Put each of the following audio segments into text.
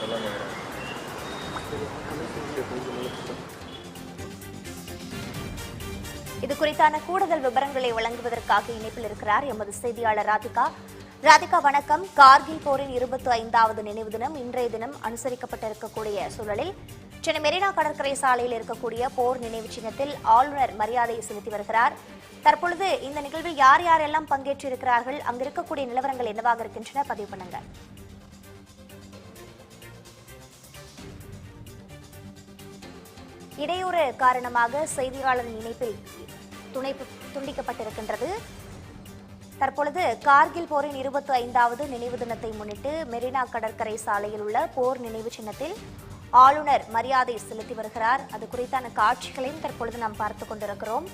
சும்மா இது குறித்தான கூடுதல் விவரங்களை வழங்குவதற்காக இணைப்பில் இருக்கிறார் எமது செய்தியாளர் ராதிகா. ராதிகா வணக்கம். கார்கில் போரின் இருபத்தி ஐந்தாவது நினைவு தினம் இன்றைய தினம் அனுசரிக்கப்பட்டிருக்கக்கூடிய சூழலில் சென்னை மெரினா கடற்கரை சாலையில் இருக்கக்கூடிய போர் நினைவு சின்னத்தில் ஆளுநர் மரியாதை செலுத்தி வருகிறார். தற்பொழுது இந்த நிகழ்வில் யார் யாரெல்லாம் பங்கேற்றிருக்கிறார்கள்? அங்கிருக்கக்கூடிய நிலவரங்கள் என்னவாக இருக்கின்றன? பதிவு பண்ணுங்கள். இடையூறு காரணமாக செய்தியாளர் இணைப்பில் துணைப்பு துண்டிக்கப்பட்டிருக்கின்றது. தற்பொழுது கார்கில் போரின் இருபத்தி ஐந்தாவது நினைவு தினத்தை முன்னிட்டு மெரினா கடற்கரை சாலையில் உள்ள போர் நினைவு சின்னத்தில் ஆளுநர் மரியாதை செலுத்தி வருகிறார். அது குறித்தான காட்சிகளையும் தற்பொழுது நாம் பார்த்துக் கொண்டிருக்கிறோம்.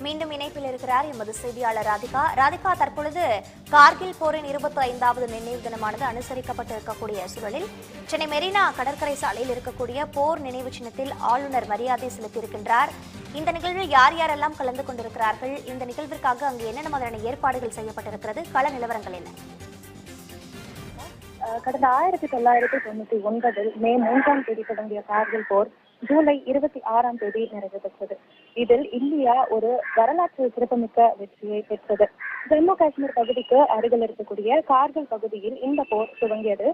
மீண்டும் இணைப்பில் இருக்கிறார் எமது செய்தியாளர் ராதிகா. ராதிகா தற்பொழுது கார்கில் போரின் இருபத்தி ஐந்தாவது நினைவு தினமானது அனுசரிக்கப்பட்டு இருக்கக்கூடிய சூழலில் சென்னை மெரினா கடற்கரை சாலையில் இருக்கக்கூடிய போர் நினைவு சின்னத்தில் ஆளுநர் மரியாதை செலுத்தியிருக்கின்றார். இந்த நிகழ்வில் யார் யாரெல்லாம் கலந்து கொண்டிருக்கிறார்கள்? இந்த நிகழ்விற்காக அங்கு என்னென்ன மாதிரியான ஏற்பாடுகள் செய்யப்பட்டிருக்கிறது? கள நிலவரங்கள் என்ன? கடந்த ஆயிரத்தி தொள்ளாயிரத்தி தொண்ணூத்தி ஒன்பதில் மே மூன்றாம் தேதி தொடங்கிய கார்கில் போர் ஜூலை இருபத்தி ஆறாம் தேதி நிறைவு பெற்றது. இதில் இந்தியா ஒரு வரலாற்று சிறப்புமிக்க வெற்றியை பெற்றது. ஜம்மு காஷ்மீர் பகுதிக்கு அருகில் இருக்கக்கூடிய கார்கில் பகுதியில் இந்த போர் துவங்கியது.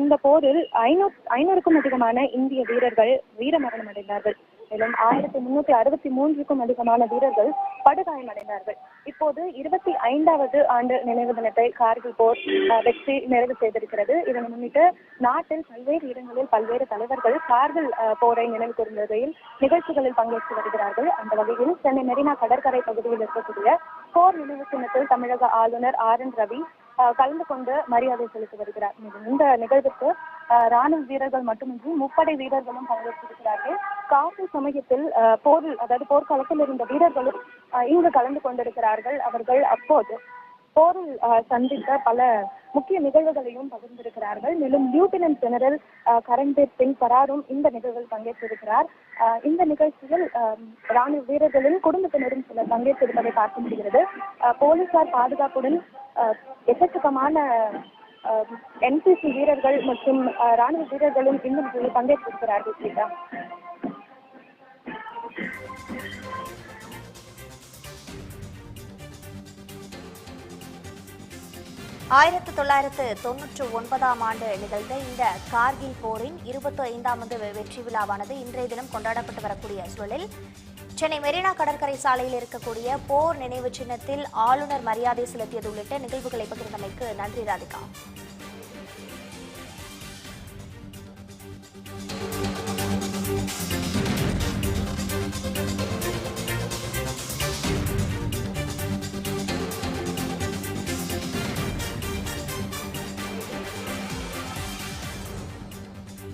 இந்த போரில் ஐநூ ஐநூறுக்கும் அதிகமான இந்திய வீரர்கள் வீரமரணம் அடைந்தார்கள் மேலும் ஆயிரத்தி முன்னூத்தி அறுபத்தி மூன்றுக்கும் அதிகமான வீரர்கள் படுகாயமடைந்தார்கள். இப்போது இருபத்தி ஐந்தாவது ஆண்டு நினைவு தினத்தை கார்கில் போர் வெற்றி நிறைவு செய்திருக்கிறது. இதனை முன்னிட்டு நாட்டில் பல்வேறு இடங்களில் பல்வேறு தலைவர்கள் கார்கில் போரை நினைவு கூறும் வகையில் நிகழ்ச்சிகளில் பங்கேற்று வருகிறார்கள். அந்த வகையில் சென்னை மெரினா கடற்கரை பகுதியில் இருக்கக்கூடிய போர் நினைவு சின்னத்தில் தமிழக ஆளுநர் ஆர் என் ரவி கலந்து கொண்டு மரியாதை செலுத்தி வருகிறார். இந்த நிகழ்வுக்கு ராணுவ வீரர்கள் மட்டுமின்றி முப்படை வீரர்களும் பங்கேற்றிருக்கிறார்கள். கார்கில் சமயத்தில் அஹ், போரில் அதாவது போர்க்களத்தில் இருந்த வீரர்களும் அஹ், இங்கு கலந்து கொண்டிருக்கிறார்கள் அவர்கள். அப்போது போரில் அஹ், சந்தித்த பல முக்கிய நிகழ்வுகளையும் பகிர்ந்திருக்கிறார்கள். மேலும் lieutenant general uh, Karanbir Singh பராரும் இந்த நிகழ்வில் பங்கேற்றிருக்கிறார். அஹ், இந்த நிகழ்ச்சியில் அஹ், ராணுவ வீரர்களின் குடும்பத்தினரும் சிலர் பங்கேற்றிருப்பதை பார்க்க முடிகிறது. அஹ், போலீசார் பாதுகாப்புடன் அஹ், எக்கச்சக்கமான என்சிசி வீரர்கள் மற்றும் ராணுவ வீரர்களும் இன்னும் நிகழ்வில் பங்கேற்றிருக்கிறார்கள் ஸ்ரீதா ஆயிரத்து தொள்ளாயிரத்து தொன்னூற்று ஒன்பதாம் ஆண்டு நிகழ்ந்த இந்த கார்கில் போரின் இருபத்தி ஐந்தாவது வெற்றி விழாவானது இன்றைய தினம் கொண்டாடப்பட்டு வரக்கூடிய சூழலில் சென்னை மெரினா கடற்கரை சாலையில் இருக்கக்கூடிய போர் நினைவு சின்னத்தில் ஆளுநர் மரியாதை செலுத்தியது உள்ளிட்ட நிகழ்வுகளை பகிர்ந்தமைக்கு நன்றி ராதிகா.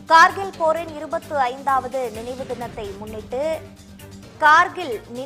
கார்கில் போரின் இருபத்தி ஐந்தாவது நினைவு தினத்தை முன்னிட்டு கார்கில் நினை